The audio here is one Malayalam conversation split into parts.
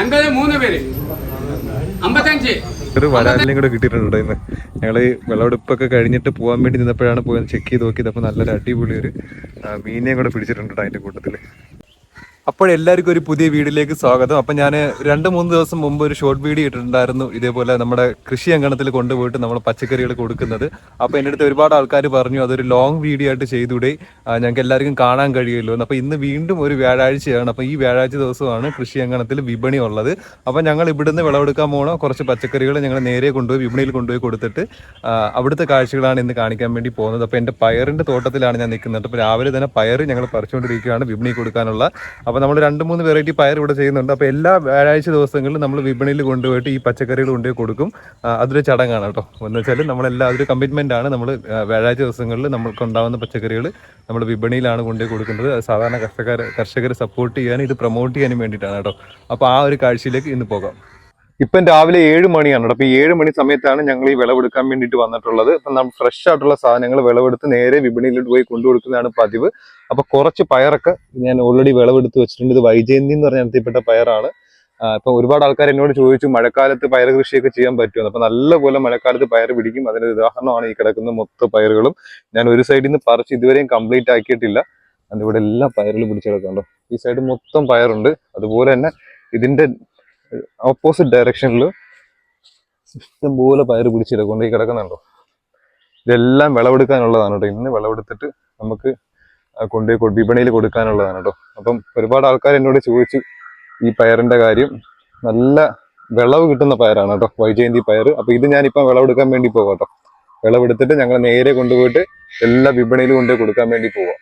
അൻപത് മൂന്ന് പേര്. അമ്പത്തഞ്ച്. ഒരു വരാലിനെയും കൂടെ കിട്ടിയിട്ടുണ്ട് ഇന്ന്. ഞങ്ങൾ കഴിഞ്ഞിട്ട് പോകാൻ വേണ്ടി നിന്നപ്പോഴാണ് പോയത്. ചെക്ക് ചെയ്ത് നോക്കിയത് അപ്പോൾ നല്ലൊരു അടിപൊളി ഒരു മീനിനെയും കൂടെ പിടിച്ചിട്ടുണ്ട് അതിന്റെ കൂട്ടത്തിൽ അപ്പോഴെല്ലാവർക്കും ഒരു പുതിയ വീഡിയോയിലേക്ക് സ്വാഗതം. അപ്പം ഞാൻ രണ്ട് മൂന്ന് ദിവസം മുമ്പ് ഒരു ഷോർട്ട് വീഡിയോ ഇട്ടിട്ടുണ്ടായിരുന്നു. ഇതേപോലെ നമ്മുടെ കൃഷി അങ്കണത്തിൽ കൊണ്ടുപോയിട്ട് നമ്മൾ പച്ചക്കറികൾ കൊടുക്കുന്നത്. അപ്പോൾ എന്റെ അടുത്ത് ഒരുപാട് ആൾക്കാർ പറഞ്ഞു അതൊരു ലോങ് വീഡിയോ ആയിട്ട് ചെയ്തൂടെ. ഞങ്ങൾക്ക് എല്ലാവർക്കും കാണാൻ കഴിയുമല്ലോ. എന്ന് അപ്പോൾ ഇന്ന് വീണ്ടും ഒരു വ്യാഴാഴ്ചയാണ്. അപ്പോൾ ഈ വ്യാഴാഴ്ച ദിവസമാണ് കൃഷി അങ്കണത്തിൽ വിപണി ഉള്ളത്. അപ്പോൾ ഞങ്ങൾ ഇവിടുന്ന് വിളവെടുക്കാൻ പോകണോ കുറച്ച് പച്ചക്കറികൾ ഞങ്ങൾ നേരെ കൊണ്ടുപോയി വിപണിയിൽ കൊണ്ടുപോയി കൊടുത്തിട്ട് അവിടുത്തെ കാഴ്ചകളാണ് ഇന്ന് കാണിക്കാൻ വേണ്ടി പോകുന്നത്. അപ്പോൾ എന്റെ പയറിന്റെ തോട്ടത്തിലാണ് ഞാൻ നിൽക്കുന്നത്. അപ്പോൾ രാവിലെ തന്നെ പയർ ഞങ്ങൾ പറിച്ചുകൊണ്ടിരിക്കുകയാണ് വിപണി കൊടുക്കാനുള്ള. അപ്പോൾ നമ്മൾ രണ്ട് മൂന്ന് വെറൈറ്റി പയർ ഇവിടെ ചെയ്യുന്നുണ്ട്. അപ്പോൾ എല്ലാ വ്യാഴാഴ്ച ദിവസങ്ങളിലും നമ്മൾ വിപണിയിൽ കൊണ്ടുപോയിട്ട് ഈ പച്ചക്കറികൾ കൊണ്ടുപോയി കൊടുക്കും. അതൊരു ചടങ്ങാണ് കേട്ടോ. എന്ന് വെച്ചാൽ നമ്മളെല്ലാം അതൊരു കമ്മിറ്റ്മെന്റ് ആണ് നമ്മൾ വ്യാഴാഴ്ച ദിവസങ്ങളിൽ നമ്മൾക്ക് ഉണ്ടാകുന്ന പച്ചക്കറികൾ നമ്മൾ വിപണിയിലാണ് കൊണ്ടുപോയി കൊടുക്കുന്നത്. സാധാരണ കർഷകർ കർഷകരെ സപ്പോർട്ട് ചെയ്യാനും ഇത് പ്രൊമോട്ട് ചെയ്യാനും വേണ്ടിയിട്ടാണ് കേട്ടോ. അപ്പോൾ ആ ഒരു കാഴ്ചയിലേക്ക് ഇന്ന് പോകാം. ഇപ്പം രാവിലെ ഏഴ് മണിയാണ് കേട്ടോ. അപ്പൊ ഈ ഏഴ് മണി സമയത്താണ് ഞങ്ങൾ ഈ വിളവെടുക്കാൻ വേണ്ടിയിട്ട് വന്നിട്ടുള്ളത്. അപ്പം നമ്മൾ ഫ്രഷ് ആയിട്ടുള്ള സാധനങ്ങൾ വിളവെടുത്ത് നേരെ വിപണിയിലോട്ട് പോയി കൊണ്ടുകൊടുക്കുന്നതാണ് പതിവ്. അപ്പൊ കുറച്ച് പയറൊക്കെ ഞാൻ ഓൾറെഡി വിളവെടുത്ത് വെച്ചിട്ടുണ്ട്. ഇത് വൈജയന്തി എന്ന് പറഞ്ഞ ഇനത്തിൽപ്പെട്ട പയറാണ്. ഇപ്പം ഒരുപാട് ആൾക്കാർ എന്നോട് ചോദിച്ചു മഴക്കാലത്ത് പയർ കൃഷിയൊക്കെ ചെയ്യാൻ പറ്റുമെന്ന് അപ്പൊ നല്ലപോലെ മഴക്കാലത്ത് പയർ പിടിക്കും. അതിന്റെ ഉദാഹരണമാണ് ഈ കിടക്കുന്ന മൊത്ത പയറുകളും. ഞാൻ ഒരു സൈഡിൽ നിന്ന് പറിച്ച് ഇതുവരെയും കംപ്ലീറ്റ് ആക്കിയിട്ടില്ല. അതിന്റെ ഇവിടെ എല്ലാ പയറിലും പിടിച്ചെടുക്കാണ്ടോ ഈ സൈഡ് മൊത്തം പയറുണ്ട്. അതുപോലെ തന്നെ ഇതിന്റെ ഓപ്പോസിറ്റ് ഡയറക്ഷനിൽ ഇഷ്ടംപോലെ പയർ പിടിച്ചിടക്കൊണ്ട് ഈ കിടക്കുന്നുണ്ടോ? ഇതെല്ലാം വിളവെടുക്കാനുള്ളതാണ് കേട്ടോ. ഇന്ന് വിളവെടുത്തിട്ട് നമുക്ക് കൊണ്ടുപോയി വിപണിയിൽ കൊടുക്കാനുള്ളതാണ് കേട്ടോ. അപ്പം ഒരുപാട് ആൾക്കാർ എന്നോട് ചോദിച്ചു ഈ പയറിന്റെ കാര്യം. നല്ല വിളവ് കിട്ടുന്ന പയറാണ് കേട്ടോ വൈജയന്തി പയർ അപ്പൊ ഇത് ഞാനിപ്പം വിളവെടുക്കാൻ വേണ്ടി പോകാം കേട്ടോ. വിളവെടുത്തിട്ട് ഞങ്ങൾ നേരെ കൊണ്ടുപോയിട്ട് എല്ലാ വിപണിയിലും കൊണ്ടുപോയി കൊടുക്കാൻ വേണ്ടി പോവാം.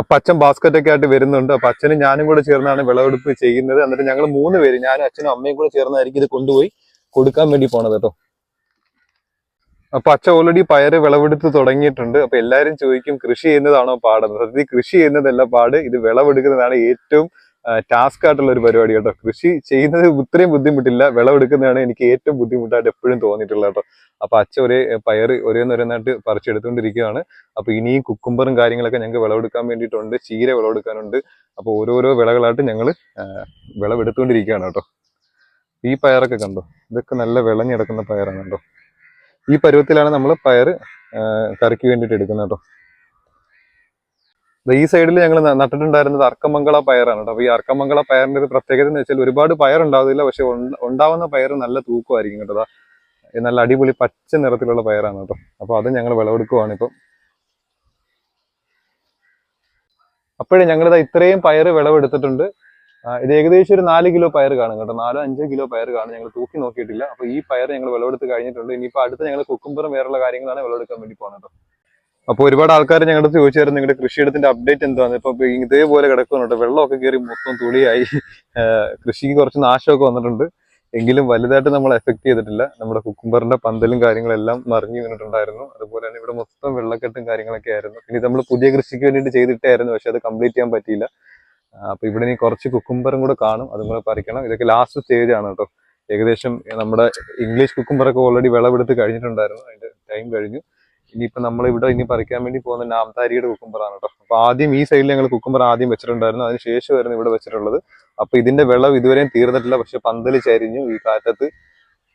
അപ്പൊ അച്ഛൻ ബാസ്ക്കറ്റ് ഒക്കെ ആയിട്ട് വരുന്നുണ്ട്. അപ്പൊ അച്ഛനും ഞാനും കൂടെ ചേർന്നാണ് വിളവെടുപ്പ് ചെയ്യുന്നത്. എന്നിട്ട് ഞങ്ങൾ മൂന്ന് പേര് ഞാനും അച്ഛനും അമ്മയും കൂടെ ചേർന്നായിരിക്കും ഇത് കൊണ്ടുപോയി കൊടുക്കാൻ വേണ്ടി പോണത് കേട്ടോ. അപ്പൊ അച്ഛൻ ഓൾറെഡി പയറ് വിളവെടുത്ത് തുടങ്ങിയിട്ടുണ്ട്. അപ്പൊ എല്ലാരും ചോദിക്കും കൃഷി ചെയ്യുന്നതാണോ പാടെന്ന്. കൃഷി ചെയ്യുന്നതല്ല പാട്. ഇത് വിളവെടുക്കുന്നതാണ് ഏറ്റവും ടാസ്ക് ആയിട്ടുള്ള ഒരു പരിപാടി കേട്ടോ. കൃഷി ചെയ്യുന്നത് ഇത്രയും ബുദ്ധിമുട്ടില്ല. വിളവെടുക്കുന്നതാണ് എനിക്ക് ഏറ്റവും ബുദ്ധിമുട്ടായിട്ട് എപ്പോഴും തോന്നിയിട്ടുള്ളത് കേട്ടോ. അപ്പൊ അച്ഛ ഒരേ പയർ ഒരേന്നൊരേന്നായിട്ട് പറിച്ചെടുത്തുകൊണ്ടിരിക്കുകയാണ്. അപ്പൊ ഇനിയും കുക്കുംബറും കാര്യങ്ങളൊക്കെ ഞങ്ങൾക്ക് വിളവെടുക്കാൻ വേണ്ടിയിട്ടുണ്ട്. ചീര വിളവെടുക്കാനുണ്ട്. അപ്പൊ ഓരോരോ വിളകളായിട്ട് ഞങ്ങൾ വിളവെടുത്തുകൊണ്ടിരിക്കുകയാണ് കേട്ടോ. ഈ പയറൊക്കെ കണ്ടോ? ഇതൊക്കെ നല്ല വിളഞ്ഞെടുക്കുന്ന പയറാണ് കേട്ടോ ഈ പരുവത്തിലാണ് നമ്മൾ പയർ കറിക്ക് വേണ്ടിയിട്ട് എടുക്കുന്നത് കേട്ടോ. ഈ സൈഡിൽ ഞങ്ങൾ നട്ടിട്ടുണ്ടായിരുന്നത് അർക്കമംഗള പയറാണ് കേട്ടോ അപ്പൊ ഈ അർക്കമംഗള പയറിന്റെ ഒരു പ്രത്യേകത എന്ന് വെച്ചാൽ ഒരുപാട് പയർ ഉണ്ടാവില്ല പക്ഷെ ഉണ്ടാവുന്ന പയർ നല്ല തൂക്കമായിരിക്കും കേട്ടോ. നല്ല അടിപൊളി പച്ച നിറത്തിലുള്ള പയറാണ് കേട്ടോ അപ്പൊ അത് ഞങ്ങൾ വിളവെടുക്കുവാണ് ഇപ്പം. അപ്പോഴേ ഞങ്ങളിത് ഇത്രയും പയർ വിളവെടുത്തിട്ടുണ്ട്. ഇത് ഏകദേശം ഒരു നാല് കിലോ പയർ കാണും കേട്ടോ. നാലോ അഞ്ചോ കിലോ പയർ കാണും ഞങ്ങൾ തൂക്കി നോക്കിയിട്ടില്ല. അപ്പൊ ഈ പയർ ഞങ്ങൾ വിളവെടുത്ത് കഴിഞ്ഞിട്ടുണ്ട്. ഇനിയിപ്പോ അടുത്ത് ഞങ്ങൾ കുക്കുംബറും വേറെയുള്ള കാര്യങ്ങളാണ് വിളവെടുക്കാൻ വേണ്ടി പോകുന്നത് കേട്ടോ അപ്പൊ ഒരുപാട് ആൾക്കാർ ഞങ്ങളുടെ ചോദിച്ചായിരുന്നു നിങ്ങളുടെ കൃഷിയിടത്തിന്റെ അപ്ഡേറ്റ് എന്താണ് ഇപ്പൊ ഇതേപോലെ കിടക്കുന്നുണ്ട്. വെള്ളമൊക്കെ കയറി മൊത്തം തുളിയായി. കൃഷിക്ക് കുറച്ച് നാശമൊക്കെ വന്നിട്ടുണ്ട്. എങ്കിലും വലുതായിട്ട് നമ്മൾ എഫക്ട് ചെയ്തിട്ടില്ല. നമ്മുടെ കുക്കുംബറിന്റെ പന്തലും കാര്യങ്ങളെല്ലാം മറിഞ്ഞു വീണിട്ടുണ്ടായിരുന്നു. അതുപോലെ തന്നെ ഇവിടെ മൊത്തം വെള്ളക്കെട്ടും കാര്യങ്ങളൊക്കെ ആയിരുന്നു. ഇനി നമ്മൾ പുതിയ കൃഷിക്ക് വേണ്ടിയിട്ട് ചെയ്തിട്ടായിരുന്നു പക്ഷെ അത് കംപ്ലീറ്റ് ചെയ്യാൻ പറ്റിയില്ല. അപ്പൊ ഇവിടെ ഇനി കുറച്ച് കുക്കുംബറും കൂടെ കാണും. അതും കൂടെ പറിക്കണം. ഇതൊക്കെ ലാസ്റ്റ് സ്റ്റേജ് ആണ് കേട്ടോ. ഏകദേശം നമ്മുടെ ഇംഗ്ലീഷ് കുക്കുംബറൊക്കെ ഓൾറെഡി വിളവെടുത്ത് കഴിഞ്ഞിട്ടുണ്ടായിരുന്നു. അതിന്റെ ടൈം കഴിഞ്ഞു. ഇനിയിപ്പോ നമ്മൾ ഇവിടെ ഇനി പറിക്കാൻ വേണ്ടി പോകുന്ന നാംതാരിയുടെ കുക്കുംബറാണ് കേട്ടോ അപ്പോൾ ആദ്യം ഈ സൈഡിൽ ഞങ്ങൾ കുക്കുംബർ ആദ്യം വെച്ചിട്ടുണ്ടായിരുന്നു. അതിന് ശേഷമായിരുന്നു ഇവിടെ വെച്ചിട്ടുള്ളത്. അപ്പോൾ ഇതിന്റെ വെള്ളം ഇതുവരെയും തീർന്നിട്ടില്ല. പക്ഷെ പന്തൽ ചരിഞ്ഞു ഈ കാറ്റത്ത്.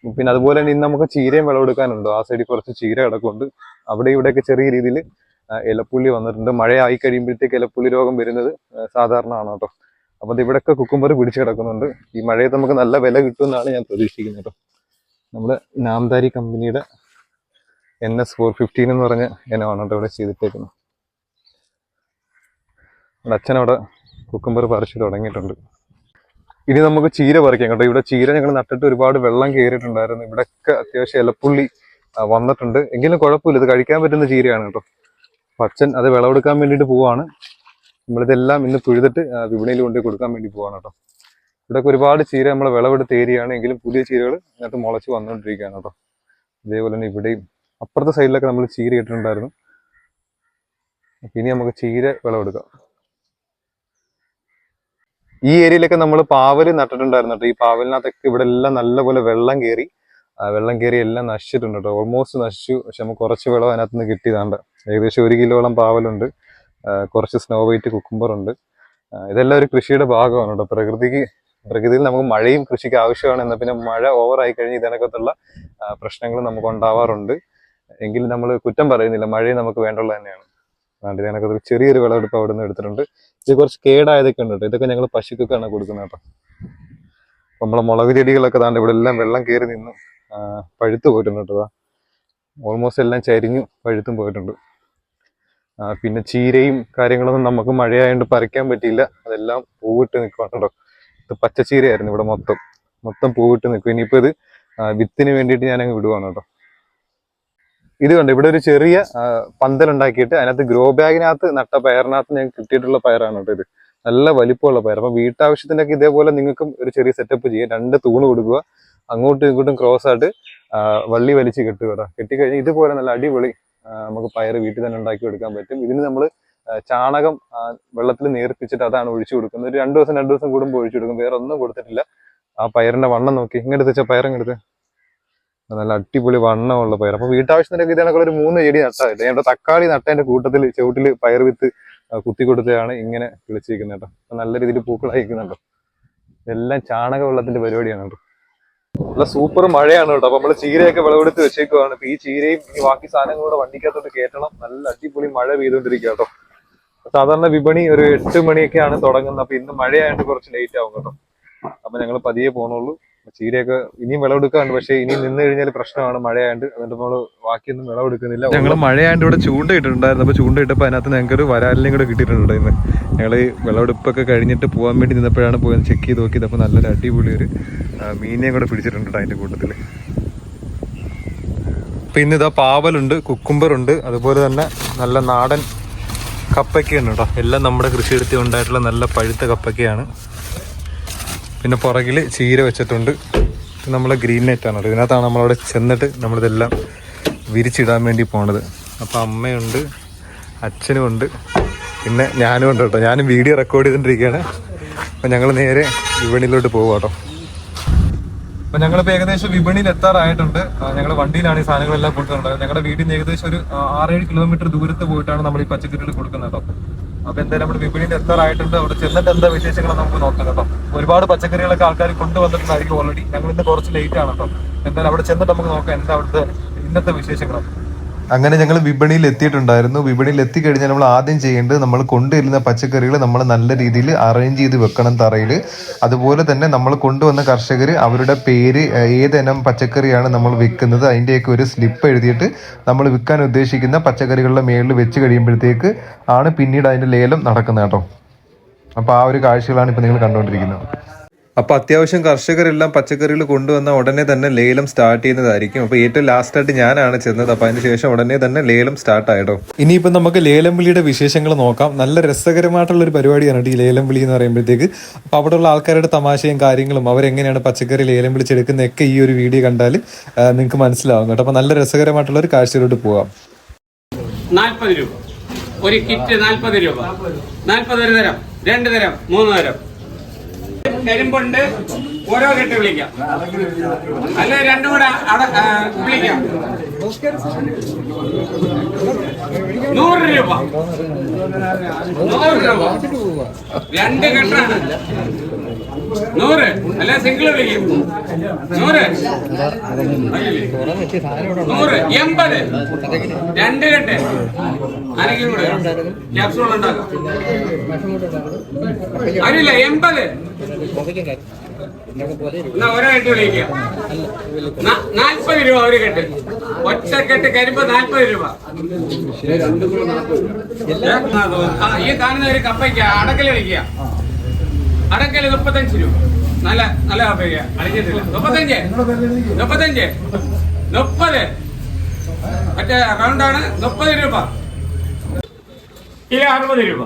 പിന്നെ അതുപോലെ തന്നെ ഇന്ന് നമുക്ക് ചീരയും വിളവെടുക്കാനുണ്ട് ആ സൈഡിൽ കുറച്ച് ചീര കിടക്കുന്നുണ്ട്. അവിടെ ഇവിടെയൊക്കെ ചെറിയ രീതിയിൽ ഇലപ്പുള്ളി വന്നിട്ടുണ്ട്. മഴയായി കഴിയുമ്പോഴത്തേക്ക് ഇലപ്പുള്ളി രോഗം വരുന്നത് സാധാരണമാണ് കേട്ടോ അപ്പോൾ ഇവിടെയൊക്കെ കുക്കുംബർ പിടിച്ച് കിടക്കുന്നുണ്ട്. ഈ മഴയത്ത് നമുക്ക് നല്ല വില കിട്ടുമെന്നാണ് ഞാൻ പ്രതീക്ഷിക്കുന്നത് കേട്ടോ നമ്മുടെ നാംദാരി കമ്പനിയുടെ എൻ എസ് ഫോർ ഫിഫ്റ്റീൻ എന്ന് പറഞ്ഞ ഇനമാണ് ഇവിടെ ചെയ്തിട്ടേക്കുന്നത് നമ്മുടെ അച്ഛനവിടെ കുക്കുംബർ പറിച്ചു തുടങ്ങിയിട്ടുണ്ട്. ഇനി നമുക്ക് ചീര പറിക്കാം കേട്ടോ. ഇവിടെ ചീര ഞങ്ങൾ നട്ടിട്ട് ഒരുപാട് വെള്ളം കയറിയിട്ടുണ്ടായിരുന്നു. ഇവിടെയൊക്കെ അത്യാവശ്യം ഇലപ്പുള്ളി വന്നിട്ടുണ്ട്. എങ്കിലും കുഴപ്പമില്ല. ഇത് കഴിക്കാൻ പറ്റുന്ന ചീരയാണ് കേട്ടോ. അച്ഛൻ അത് വിളവെടുക്കാൻ വേണ്ടിയിട്ട് പോവാണ്. നമ്മളിതെല്ലാം ഇന്ന് പിഴുതിട്ട് വിപണിയിൽ കൊണ്ടുപോയി കൊടുക്കാൻ വേണ്ടി പോവാണ് കേട്ടോ. ഇവിടെയൊക്കെ ഒരുപാട് ചീര നമ്മൾ വിളവെടുത്ത ഏരിയയാണ്. എങ്കിലും പുതിയ ചീരകൾ ഇതിനകത്ത് മുളച്ച് വന്നുകൊണ്ടിരിക്കുകയാണ് കേട്ടോ. അതേപോലെ തന്നെ ഇവിടെയും അപ്പുറത്തെ സൈഡിലൊക്കെ നമ്മൾ ചീര ഇട്ടിട്ടുണ്ടായിരുന്നു. ഇനി നമുക്ക് ചീര വിളവെടുക്കാം. ഈ ഏരിയയിലൊക്കെ നമ്മൾ പാവൽ നട്ടിട്ടുണ്ടായിരുന്നു ഈ പാവലിനകത്തൊക്കെ ഇവിടെ എല്ലാം നല്ലപോലെ വെള്ളം കയറി വെള്ളം കയറി എല്ലാം നശിച്ചിട്ടുണ്ട് കേട്ടോ. ഓൾമോസ്റ്റ് നശിച്ചു. പക്ഷെ നമുക്ക് കുറച്ച് വിളവ് അതിനകത്ത് നിന്ന് കിട്ടിയതാണ്ട്. ഏകദേശം ഒരു കിലോളം പാവലുണ്ട്. കുറച്ച് സ്നോ വൈറ്റ് കുക്കുമ്പറുണ്ട് ഇതെല്ലാം ഒരു കൃഷിയുടെ ഭാഗമാണ് കേട്ടോ. പ്രകൃതിക്ക് പ്രകൃതിയിൽ നമുക്ക് മഴയും കൃഷിക്ക് ആവശ്യമാണ്. എന്നാൽ പിന്നെ മഴ ഓവറായി കഴിഞ്ഞ് ഇതിനകത്തുള്ള പ്രശ്നങ്ങൾ നമുക്ക് ഉണ്ടാവാറുണ്ട്. എങ്കിലും നമ്മൾ കുറ്റം പറയുന്നില്ല മഴയും നമുക്ക് വേണ്ടുള്ള തന്നെയാണ്. അതുകൊണ്ട് ഇതിനകത്ത് ചെറിയൊരു വിളവെടുപ്പ് അവിടെ നിന്ന് എടുത്തിട്ടുണ്ട്. ഇത് കുറച്ച് കേടായതൊക്കെ ഉണ്ട് കേട്ടോ. ഇതൊക്കെ ഞങ്ങൾ പശുക്കൊക്കെയാണ് കൊടുക്കുന്നത് കേട്ടോ. നമ്മളെ മുളക് ചെടികളൊക്കെ താണ്ട് ഇവിടെ എല്ലാം വെള്ളം കയറി നിന്നു പഴുത്തു പോയിട്ടുണ്ട് കേട്ടോ ഓൾമോസ്റ്റ് എല്ലാം ചരിഞ്ഞു പഴുത്തും പോയിട്ടുണ്ട്. പിന്നെ ചീരയും കാര്യങ്ങളൊന്നും നമുക്ക് മഴയായതുകൊണ്ട് പറിക്കാൻ പറ്റിയില്ല. അതെല്ലാം പൂവിട്ട് കേട്ടോ. ഇത് പച്ചച്ചീരയായിരുന്നു ഇവിടെ മൊത്തം. മൊത്തം പൂവിട്ട് നിൽക്കും. ഇനിയിപ്പോൾ ഇത് വിത്തിന് വേണ്ടിയിട്ട് ഞാനങ്ങ് വിടുവാണ് കേട്ടോ. ഇത് കണ്ട്? ഇവിടെ ഒരു ചെറിയ പന്തലുണ്ടാക്കിയിട്ട് അതിനകത്ത് ഗ്രോ ബാഗിനകത്ത് നട്ട പയറിനകത്ത് ഞാൻ കിട്ടിയിട്ടുള്ള പയറാണ് കേട്ടോ ഇത്. നല്ല വലിപ്പമുള്ള പയർ. അപ്പൊ വീട്ടാവശ്യത്തിനൊക്കെ ഇതേപോലെ നിങ്ങൾക്കും ഒരു ചെറിയ സെറ്റപ്പ് ചെയ്യാം. രണ്ട് തൂണ് കൊടുക്കുക. അങ്ങോട്ടും ഇങ്ങോട്ടും ക്രോസ് ആയിട്ട് വള്ളി വലിച്ച് കെട്ടുക കേട്ടോ. കെട്ടിക്കഴിഞ്ഞാൽ ഇതുപോലെ നല്ല അടിപൊളി നമുക്ക് പയർ വീട്ടിൽ തന്നെ ഉണ്ടാക്കി എടുക്കാൻ പറ്റും. ഇതിന് നമ്മൾ ചാണകം വെള്ളത്തിൽ നേർപ്പിച്ചിട്ട് അതാണ് ഒഴിച്ചു കൊടുക്കുന്നത്. ഒരു രണ്ട് ദിവസം രണ്ട് ദിവസം കൂടുമ്പോൾ ഒഴിച്ചു കൊടുക്കും. വേറെ ഒന്നും കൊടുത്തിട്ടില്ല. ആ പയറിന്റെ വണ്ണം നോക്കി. ഇങ്ങോട്ട് വെച്ച പയറങ്ങെടുത്ത് നല്ല അടിപൊളി വണ്ണമുള്ള പയർ. അപ്പൊ വീട്ടാവശ്യത്തിനൊക്കെ ഇതിനൊക്കെ ഒരു മൂന്ന് ചെടി നട്ടായിട്ട് എന്റെ തക്കാളി നട്ടതിന്റെ കൂട്ടത്തിൽ ചുവട്ടിൽ പയർ വിത്ത് കുത്തി കൊടുത്തതാണ് ഇങ്ങനെ കിളിച്ചിരിക്കുന്നത് കേട്ടോ. അപ്പൊ നല്ല രീതിയിൽ പൂക്കളായിരിക്കുന്നുണ്ടോ. ഇതെല്ലാം ചാണക വെള്ളത്തിന്റെ പരിപാടിയാണ് കേട്ടോ. നല്ല സൂപ്പർ മഴയാണ് കേട്ടോ. അപ്പൊ നമ്മൾ ചീരയൊക്കെ വിളവെടുത്ത് വെച്ചേക്കുവാണ്. അപ്പൊ ഈ ചീരയും ഈ ബാക്കി സാധനങ്ങളും കൂടെ വണ്ടിക്കകത്തോട്ട് കയറ്റണം. നല്ല അടിപൊളി മഴ പെയ്തോണ്ടിരിക്കുക കേട്ടോ. സാധാരണ വിപണി ഒരു എട്ട് മണിയൊക്കെയാണ് തുടങ്ങുന്നത്. അപ്പൊ ഇന്ന് മഴയായിട്ട് കുറച്ച് ലേറ്റ് ആവും കേട്ടോ. അപ്പൊ ഞങ്ങൾ പതിയെ പോണുള്ളൂ. ചീരയൊക്കെ ഇനിയും വിളവെടുക്കാറുണ്ട് പക്ഷേ ഇനി നിന്ന് കഴിഞ്ഞാൽ പ്രശ്നമാണ്. മഴയായിട്ട് എന്നിട്ട് നമ്മൾ ബാക്കിയൊന്നും വിളവെടുക്കുന്നില്ല. ഞങ്ങൾ മഴയായിട്ട് ഇവിടെ ചൂണ്ടയിട്ടുണ്ടായിരുന്നു അപ്പൊ ചൂണ്ടയിട്ടപ്പോൾ അതിനകത്ത് ഞങ്ങൾക്ക് ഒരു വരാലിനെയും കൂടെ കിട്ടിയിട്ടുണ്ട് ഇന്ന്. ഞങ്ങൾ ഈ വിളവെടുപ്പൊക്കെ കഴിഞ്ഞിട്ട് പോകാൻ വേണ്ടി നിന്നപ്പോഴാണ് പോയത്. ചെക്ക് ചെയ്ത് നോക്കിയത്. അപ്പോൾ നല്ലൊരു അടിപൊളി ഒരു മീനിനെയും കൂടെ പിടിച്ചിട്ടുണ്ട് അതിന്റെ കൂട്ടത്തിൽ പിന്നെ ഇതാ പാവലുണ്ട് കുക്കുംബറുണ്ട്. അതുപോലെ തന്നെ നല്ല നാടൻ കപ്പയ്ക്കയുണ്ട് കേട്ടോ. എല്ലാം നമ്മുടെ കൃഷിയെടുത്ത് ഉണ്ടായിട്ടുള്ള നല്ല പഴുത്ത കപ്പയ്ക്കയാണ്. പിന്നെ പുറകിൽ ചീര വെച്ചിട്ടുണ്ട്. ഇത് നമ്മളെ ഗ്രീൻ ആണ് ഇതിനകത്താണ് നമ്മളവിടെ ചെന്നിട്ട് നമ്മളിതെല്ലാം വിരിച്ചിടാൻ വേണ്ടി പോണത്. അപ്പം അമ്മയുണ്ട് അച്ഛനും ഉണ്ട് പിന്നെ ഞാനും ഉണ്ട് കേട്ടോ. ഞാനും വീഡിയോ റെക്കോർഡ് ചെയ്തുകൊണ്ടിരിക്കുകയാണ് അപ്പം ഞങ്ങൾ നേരെ വിപണിയിലോട്ട് പോകും കേട്ടോ. അപ്പം ഞങ്ങളിപ്പോൾ ഏകദേശം വിപണിയിൽ എത്താറായിട്ടുണ്ട്. ഞങ്ങൾ വണ്ടിയിലാണ് ഈ സാധനങ്ങളെല്ലാം കൊടുക്കുന്നുണ്ടായത് ഞങ്ങളുടെ വീടിന് ഏകദേശം ഒരു ആറേഴ് കിലോമീറ്റർ ദൂരത്ത് പോയിട്ടാണ് നമ്മൾ ഈ പച്ചക്കറികൾ കൊടുക്കുന്നത് കേട്ടോ. അപ്പൊ എന്തായാലും നമ്മൾ വിപണിയിൽ എത്താറായിട്ടുണ്ട് അവിടെ ചെന്നിട്ട് എന്താ വിശേഷങ്ങൾ നമുക്ക് നോക്കാം കേട്ടോ. ഒരുപാട് പച്ചക്കറികളൊക്കെ ആൾക്കാർ കൊണ്ടുവന്നിട്ടുണ്ടായിരിക്കും ഓൾറെഡി ഞങ്ങൾ ഇന്ന് കുറച്ച് ലേറ്റ് ആണ് കേട്ടോ. എന്തായാലും അവിടെ ചെന്നിട്ട് നമുക്ക് നോക്കാം എന്താ അവിടുത്തെ ഇന്നത്തെ വിശേഷങ്ങൾ അങ്ങനെ ഞങ്ങൾ വിപണിയിൽ എത്തിയിട്ടുണ്ടായിരുന്നു. വിപണിയിൽ എത്തിക്കഴിഞ്ഞാൽ നമ്മൾ ആദ്യം ചെയ്യേണ്ടത് നമ്മൾ കൊണ്ടുവരുന്ന പച്ചക്കറികൾ നമ്മൾ നല്ല രീതിയിൽ അറേഞ്ച് ചെയ്ത് വെക്കണം തറയിൽ അതുപോലെ തന്നെ നമ്മൾ കൊണ്ടുവന്ന കർഷകർ അവരുടെ പേര് ഏതെനം പച്ചക്കറിയാണ് നമ്മൾ വിൽക്കുന്നത് അതിന്റെയൊക്കെ ഒരു സ്ലിപ്പ് എഴുതിയിട്ട് നമ്മൾ വിൽക്കാൻ ഉദ്ദേശിക്കുന്ന പച്ചക്കറികളുടെ മേളിൽ വെച്ച് കഴിയുമ്പോഴത്തേക്ക് ആണ് പിന്നീട് അതിന്റെ ലേലം നടക്കുന്നത് കേട്ടോ. അപ്പോൾ ആ ഒരു കാഴ്ചകളാണ് ഇപ്പോൾ നിങ്ങൾ കണ്ടുകൊണ്ടിരിക്കുന്നത്. അപ്പൊ അത്യാവശ്യം കർഷകരെല്ലാം പച്ചക്കറികൾ കൊണ്ടുവന്ന ഉടനെ തന്നെ ലേലം സ്റ്റാർട്ട് ചെയ്യുന്നതായിരിക്കും. അപ്പോൾ ഏറ്റവും ലാസ്റ്റ് ആയിട്ട് ഞാനാണ് ചെന്നത്. അപ്പോൾ അതിന് ശേഷം ഉടനെ തന്നെ ലേലം സ്റ്റാർട്ട് ആയിടും ഇനിയിപ്പോൾ നമുക്ക് ലേലം വിളിയുടെ വിശേഷങ്ങൾ നോക്കാം. നല്ല രസകരമായിട്ടുള്ള ഒരു പരിപാടിയാണ് ഈ ലേലം വിളി എന്ന് പറയുമ്പോഴത്തേക്ക്. അപ്പോൾ അവിടെയുള്ള ആൾക്കാരുടെ തമാശയും കാര്യങ്ങളും അവരെങ്ങനെയാണ് പച്ചക്കറി ലേലം വിളിച്ചെടുക്കുന്നതൊക്കെ ഈ ഒരു വീഡിയോ കണ്ടാൽ നിങ്ങൾക്ക് മനസ്സിലാവും കേട്ടോ. അപ്പോൾ നല്ല രസകരമായിട്ടുള്ള ഒരു കാഴ്ചയിലോട്ട് പോവാം. നാൽപ്പത് രൂപ. ഒരു കിറ്റ് നാൽപ്പത് രൂപ. നാൽപ്പത് ഒരു തരം രണ്ട് തരം മൂന്ന് തരം. കരിമ്പുണ്ട്. ഓരോ കെട്ട് വിളിക്കാം. അല്ലെ രണ്ടും കൂടെ വിളിക്കാം. നൂറ് രൂപ. നൂറ് രൂപ. രണ്ട് കെട്ടാണ്. നൂറ്. അല്ല സിംഗിൾ വിളിക്കും. നൂറ്. നൂറ്. എൺപത്. രണ്ട് കെട്ട് ആരെങ്കിലും കൂടെ ക്യാപ്സൂൾ ഉണ്ടാക്കാം. അറിയില്ല എൺപത്. എന്നാ ഓരോ കെട്ട് വിളിക്കുക നാൽപ്പത് രൂപ ഒരു കെട്ട്. ഒറ്റ കെട്ട് കരിമ്പോ നാൽപ്പത് രൂപ. ഈ കാണുന്ന ഒരു കപ്പയ്ക്ക അടക്കൽ വിളിക്കുക അടക്കൽ മുപ്പത്തഞ്ച് രൂപ. നല്ല നല്ല കപ്പയ്ക്ക അടിച്ചിട്ടില്ല. മുപ്പത്തഞ്ച്. മുപ്പത്തഞ്ച്. മുപ്പത്. മറ്റേ ആണ് മുപ്പത് രൂപ. കിലോ അറുപത് രൂപ.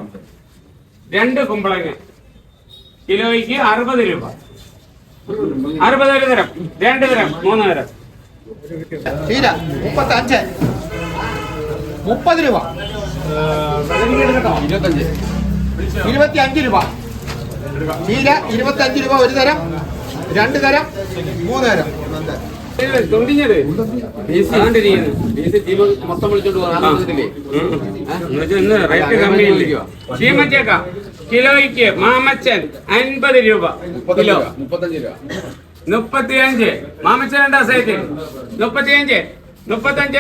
രണ്ട് കുമ്പളങ്ങ. കിലോയ്ക്ക് അറുപത് രൂപ. അറുപത് ഒരു തരം. രണ്ട് തരം. മൂന്ന് തരം. ചീര മുപ്പത്തി അഞ്ച് മുപ്പത് രൂപ. ഇരുപത്തി അഞ്ച് രൂപ. ചീര ഇരുപത്തി അഞ്ച് രൂപ ഒരു തരം രണ്ട് തരം മൂന്ന് തരം. മൊത്തം വിളിച്ചോണ്ട് കിലോയ്ക്ക് മാമച്ചൻ അൻപത് രൂപ കിലോ. മുപ്പത്തഞ്ച് രൂപ. മുപ്പത്തിയഞ്ച്. മാമച്ചൻ രണ്ടാ സൈറ്റ്? മുപ്പത്തിയഞ്ച്. മുപ്പത്തഞ്ച്.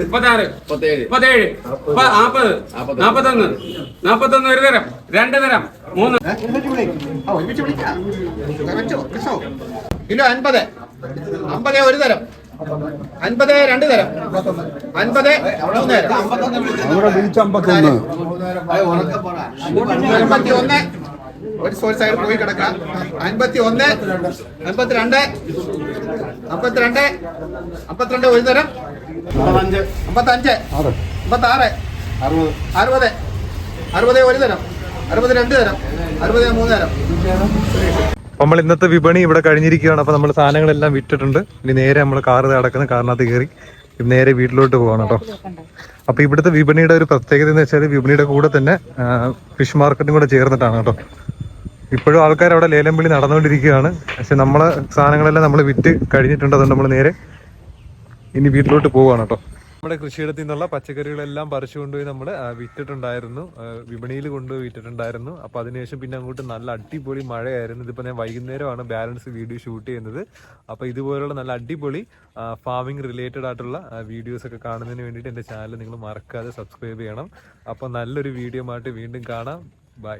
മുപ്പത്താറ്. മുപ്പത്തേഴ്. മുപ്പത്തേഴ്. മുപ്പ- നാപ്പത്. നാപ്പത്തൊന്ന്. നാപ്പത്തൊന്ന് ഒരു തരം. രണ്ട് തരം. മൂന്ന്. കിലോ അൻപത്. അമ്പത് ഒരു തരം. അൻപത് രണ്ട് തരം. അൻപത് അൻപത്തി ഒന്ന് ഒരു സോൾ സൈഡ് പോയി കിടക്കാം. അൻപത്തി ഒന്ന് അൻപത്തിരണ്ട്. അമ്പത്തിരണ്ട് അമ്പത്തിരണ്ട് ഒരു തരം. അമ്പത്തഞ്ച്. അമ്പത്താറ്. അറുപത്. അറുപത്. ഒരു തരം അറുപത് രണ്ട് തരം അറുപത് മൂന്ന് തരം. നമ്മൾ ഇന്നത്തെ വിപണി ഇവിടെ കഴിഞ്ഞിരിക്കുകയാണ്. അപ്പോൾ നമ്മൾ സാധനങ്ങളെല്ലാം വിറ്റിട്ടുണ്ട്. ഇനി നേരെ നമ്മൾ കാറ് അടക്കുന്ന കാറിനകത്ത് കയറി നേരെ വീട്ടിലോട്ട് പോകണം കേട്ടോ. അപ്പൊ ഇവിടുത്തെ വിപണിയുടെ ഒരു പ്രത്യേകത എന്ന് വെച്ചാൽ വിപണിയുടെ കൂടെ തന്നെ ഫിഷ് മാർക്കറ്റും കൂടെ ചേർന്നിട്ടാണ് കേട്ടോ. ഇപ്പോഴും ആൾക്കാർ അവിടെ ലേലം വിളി നടന്നുകൊണ്ടിരിക്കുകയാണ്. പക്ഷെ നമ്മളെ സാധനങ്ങളെല്ലാം നമ്മൾ വിറ്റ് കഴിഞ്ഞിട്ടുണ്ട്. അതുകൊണ്ട് നമ്മൾ നേരെ ഇനി വീട്ടിലോട്ട് പോവുകയാണ് കേട്ടോ. നമ്മുടെ കൃഷിയിടത്തിൽ നിന്നുള്ള പച്ചക്കറികളെല്ലാം പറിച്ചു കൊണ്ടുപോയി നമ്മൾ വിറ്റിട്ടുണ്ടായിരുന്നു. വിപണിയിൽ കൊണ്ടുപോയി വിറ്റിട്ടുണ്ടായിരുന്നു. അപ്പൊ അതിനുശേഷം പിന്നെ അങ്ങോട്ട് നല്ല അടിപൊളി മഴയായിരുന്നു. ഇതിപ്പോ ഞാൻ വൈകുന്നേരമാണ് ബാലൻസ് വീഡിയോ ഷൂട്ട് ചെയ്യുന്നത്. അപ്പൊ ഇതുപോലുള്ള നല്ല അടിപൊളി ഫാമിംഗ് റിലേറ്റഡ് ആയിട്ടുള്ള വീഡിയോസ് ഒക്കെ കാണുന്നതിന് വേണ്ടിയിട്ട് എന്റെ ചാനൽ നിങ്ങൾ മറക്കാതെ സബ്സ്ക്രൈബ് ചെയ്യണം. അപ്പൊ നല്ലൊരു വീഡിയോ ആയിട്ട് വീണ്ടും കാണാം. ബൈ